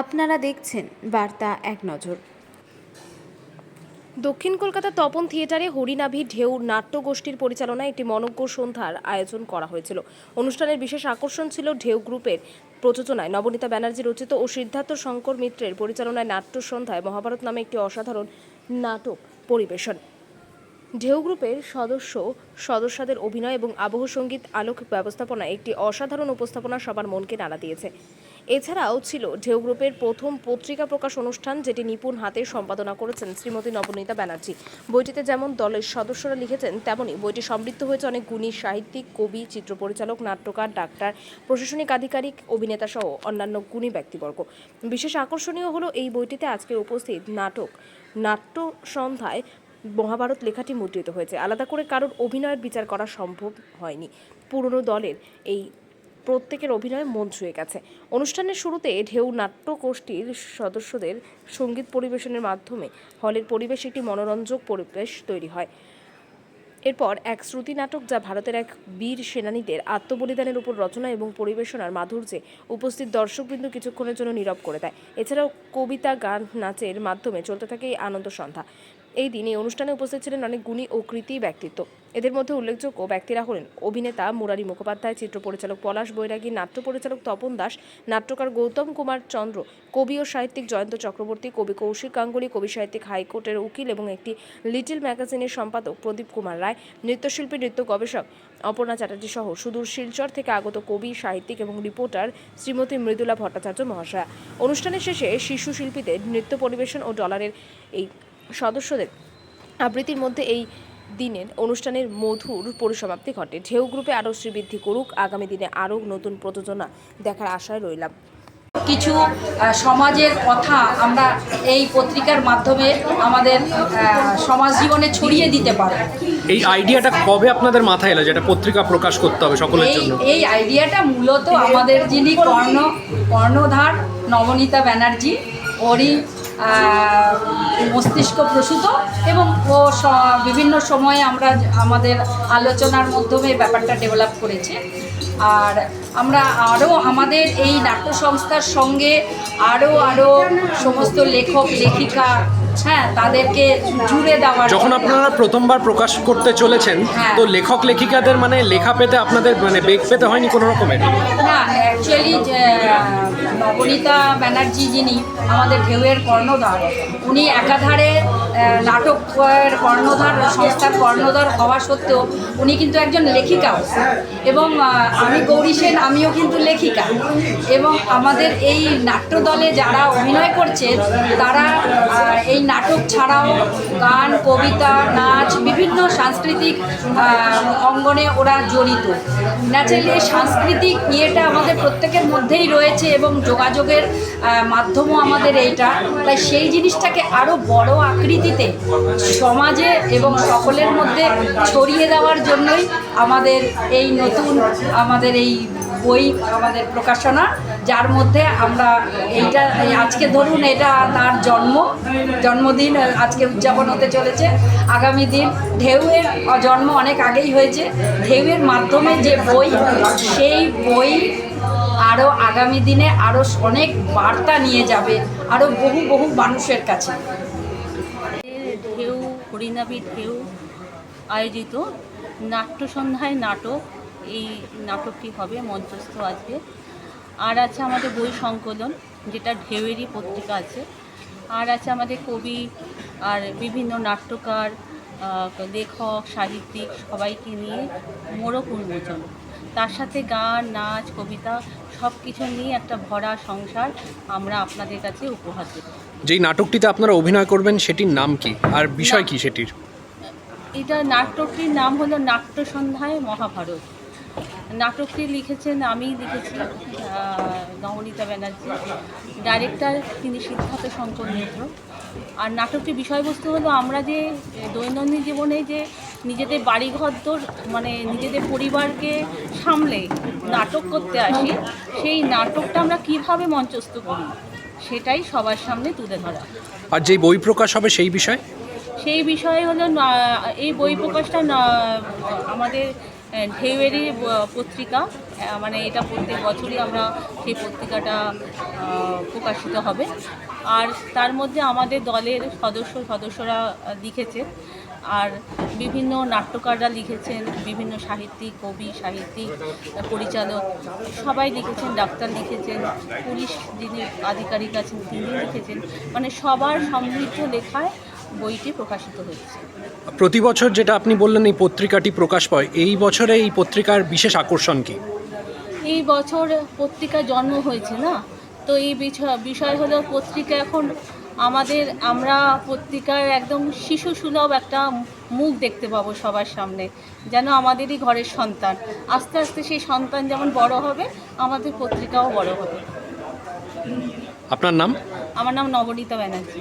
আপনারা দেখছেন বার্তা এক নজর। দক্ষিণ কলকাতা তপন থিয়েটারে হরিনাভি ঢেউ, নাট্যগোষ্ঠীর পরিচালনায় একটি মনজ্ঞ সন্ধ্যার আয়োজন করা হয়েছিল। অনুষ্ঠানের বিশেষ আকর্ষণ ছিল ঢেউ গ্রুপের প্রযোজনায়। নবনীতা ব্যানার্জি রচিত ও সিদ্ধার্থ শঙ্কর মিত্রের পরিচালনায় নাট্য সন্ধ্যায় মহাভারত নামে একটি অসাধারণ নাটক পরিবেশন। ঢেউ গ্রুপের সদস্য, সদস্যদের অভিনয় এবং আবহ সংগীত আলোক ব্যবস্থাপনায় একটি অসাধারণ উপস্থাপনা সবার মনকে নাড়া দিয়েছে। এছাড়াও ছিল ঢেউ গ্রুপের প্রথম পত্রিকা প্রকাশ অনুষ্ঠান, যেটি নিপুণ হাতে সম্পাদনা করেছেন শ্রীমতী নবনীতা ব্যানার্জি। বইটিতে যেমন দলের সদস্যরা লিখেছেন, তেমনি বইটি সমৃদ্ধ হয়েছে অনেক গুণী সাহিত্যিক, কবি চিত্র পরিচালক নাট্যকার, ডাক্তার, প্রশাসনিক আধিকারিক, অভিনেতা সহ অন্যান্য গুণী ব্যক্তিবর্গ। বিশেষ আকর্ষণীয় হলো এই বইটিতে আজকে উপস্থিত নাটক, নাট্য সন্ধ্যায় মহাভারত লেখাটি মুদ্রিত হয়েছে। আলাদা করে কারোর অভিনয়ের বিচার করা সম্ভব হয়নি। পুরনো দলের এই প্রত্যেকের অভিনয় মন ছুঁয়ে গেছে। অনুষ্ঠানের শুরুতে ঢেউ নাট্যগোষ্ঠীর সদস্যদের সংগীত পরিবেশনের মাধ্যমে হলের পরিবেশ একটি মনোরঞ্জক পরিবেশ তৈরি হয়। এরপর এক শ্রুতি নাটক যা ভারতের এক বীর সেনানীদের আত্মবলিদানের উপর রচনা এবং পরিবেশনার মাধুর্যে উপস্থিত দর্শকবৃন্দ কিছুক্ষণের জন্য নীরব করে দেয়। এছাড়াও কবিতা, গান, নাচের মাধ্যমে চলতে থাকে এই আনন্দ সন্ধ্যা। এই দিন অনুষ্ঠানে উপস্থিত ছিলেন অনেক গুণী ও কৃতি ব্যক্তিত্ব। এদের মধ্যে উল্লেখযোগ্য ব্যক্তিরা হলেন অভিনেতা, মুরারি মুখোপাধ্যায়, চিত্র পরিচালক পলাশ বৈরাগী, নাট্য পরিচালক তপন দাস, নাট্যকার গৌতম কুমার চন্দ্র, কবি ও সাহিত্যিক জয়ন্ত চক্রবর্তী, কবি কৌশিক গাঙ্গুলি, কবি সাহিত্যিক হাইকোর্টের উকিল এবং একটি লিটিল ম্যাগাজিনের সম্পাদক প্রদীপ কুমার রায়, নৃত্যশিল্পী, নৃত্য গবেষক অপর্ণা চ্যাটার্জি সহ সুদূর শিলচর থেকে আগত কবি, সাহিত্যিক এবং রিপোর্টার শ্রীমতী মৃদুলা ভট্টাচার্য মহাশয়া। অনুষ্ঠানের শেষে শিশু শিল্পীদের নৃত্য পরিবেশন ও ডলারের এই সদস্যদের আবৃত্তির মধ্যে এই দিনের অনুষ্ঠানের মধুর পরিসমাপ্তি ঘটে। ঢেউ গ্রুপে আরও শ্রীবৃদ্ধি করুক আগামী দিনে আরও নতুন প্রযোজনা দেখার আশায় রইলাম। কিছু সমাজের কথা আমরা এই পত্রিকার মাধ্যমে আমাদের সমাজ জীবনে ছড়িয়ে দিতে পারব। এই আইডিয়াটা কবে আপনাদের মাথায় এলো যেটা পত্রিকা প্রকাশ করতে হবে সকলের এই জন্য? এই আইডিয়াটা মূলত আমাদের যিনি কর্ণ কর্ণধার নবনীতা ব্যানার্জি ওরই মস্তিষ্ক প্রসূত এবং ও বিভিন্ন সময়ে আমরা আমাদের আলোচনার মাধ্যমে ব্যাপারটা ডেভেলপ করেছে। আর আমরা আরও আমাদের এই নাট্য সংস্থার সঙ্গে আরও আরও সমস্ত লেখক, লেখিকা হ্যাঁ তাদেরকে জুড়ে দেওয়ার যখন আপনারা প্রথমবার প্রকাশ করতে চলেছেন হ্যাঁ। তো লেখক লেখিকাদের মানে লেখা পেতে আপনাদের মানে বেগ পেতে হয়নি কোনো রকমের? না অ্যাকচুয়ালি নবনীতা ব্যানার্জি যিনি আমাদের ঢেউয়ের কর্ণধার উনি একাধারে নাটকের কর্ণধার সংস্থার কর্ণধার হওয়া সত্ত্বেও উনি কিন্তু একজন লেখিকাও এবং আমি গৌরী সেন আমিও কিন্তু লেখিকা। এবং আমাদের এই নাট্য দলে যারা অভিনয় করছে তারা এই নাটক ছাড়াও গান, কবিতা, নাচ, বিভিন্ন সাংস্কৃতিক অঙ্গনে ওরা জড়িত। ন্যাচারালি এই সাংস্কৃতিক ইয়েটা আমাদের প্রত্যেকের মধ্যেই রয়েছে এবং যোগাযোগের মাধ্যমও আমাদের এইটা। তাই সেই জিনিসটাকে আরও বড় আকৃতিতে সমাজে এবং সকলের মধ্যে ছড়িয়ে দেওয়ার জন্যই আমাদের এই নতুন, আমাদের এই বই, আমাদের প্রকাশনা, যার মধ্যে আমরা এইটা, এই আজকে ধরুন এটা তার জন্ম জন্ম জন্মদিন আজকে উদযাপন হতে চলেছে। আগামী দিন ঢেউয়ের জন্ম অনেক আগেই হয়েছে। ঢেউয়ের মাধ্যমে যে বই, সেই বই আরও আগামী দিনে আরও অনেক বার্তা নিয়ে যাবে আরও বহু বহু মানুষের কাছে। ঢেউ হরিনাভি ঢেউ, আয়োজিত নাট্য সন্ধ্যায় নাটক। এই নাটকটি হবে মঞ্চস্থ আজকে। আর আছে আমাদের বই সংকলন, যেটা ঢেউয়েরই পত্রিকা আছে। আর আছে আমাদের কবি আর বিভিন্ন নাট্যকার লেখক সাহিত্যিক সবাইকে নিয়ে মোরক উন্মোচন। তার সাথে গান নাচ কবিতা সব কিছু নিয়ে একটা ভরা সংসার আমরা আপনাদের কাছে উপহার দেব। যেই নাটকটিতে আপনারা অভিনয় করবেন সেটির নাম কি? আর বিষয় কি সেটির? এটা নাটকটির নাম হলো নাট্য সন্ধ্যায় মহাভারত। নাটকটি লিখেছেন আমি লিখেছি নবনীতা ব্যানার্জি। ডাইরেক্টর তিনি সিদ্ধার্থ শঙ্কর মিত্র। আর নাটকটির বিষয়বস্তু হলো আমরা যে, দৈনন্দিন জীবনে যে নিজেদের বাড়িঘর দোর মানে নিজেদের পরিবারকে সামলে নাটক করতে আসি, সেই নাটকটা আমরা কীভাবে মঞ্চস্থ করি, সেটাই সবার সামনে তুলে ধরা। আর যেই বই প্রকাশ হবে সেই বিষয়? সেই বিষয়ে হলো এই বই প্রকাশটা আমাদের ঢেউয়েরই পত্রিকা। মানে এটা প্রত্যেক বছরই আমরা সেই পত্রিকাটা প্রকাশিত হবে। আর তার মধ্যে আমাদের দলের সদস্য সদস্যরা আহ, লিখেছেন আর বিভিন্ন নাট্যকাররা লিখেছেন বিভিন্ন সাহিত্যিক কবি সাহিত্যিক পরিচালক সবাই লিখেছেন ডাক্তার লিখেছেন পুলিশ যিনি আধিকারিক আছেন তিনি লিখেছেন। মানে সবার সমৃদ্ধ লেখায় বইটি প্রকাশিত হয়েছে। প্রতি বছর যেটা আপনি বললেন এই পত্রিকাটি প্রকাশ পায় এই বছরে এই পত্রিকার বিশেষ আকর্ষণ কি? এই বছর পত্রিকা জন্ম হয়েছে না? তো এই বিষয় বিষয় হলো পত্রিকা এখন আমাদের আমরা পত্রিকার একদম শিশু সুলভ একটা মুখ দেখতে পাবো সবার সামনে যেন আমাদেরই ঘরের সন্তান। আস্তে আস্তে সেই সন্তান যেমন বড় হবে আমাদের পত্রিকাও বড় হবে। আপনার নাম? আমার নাম নবনীতা ব্যানার্জি।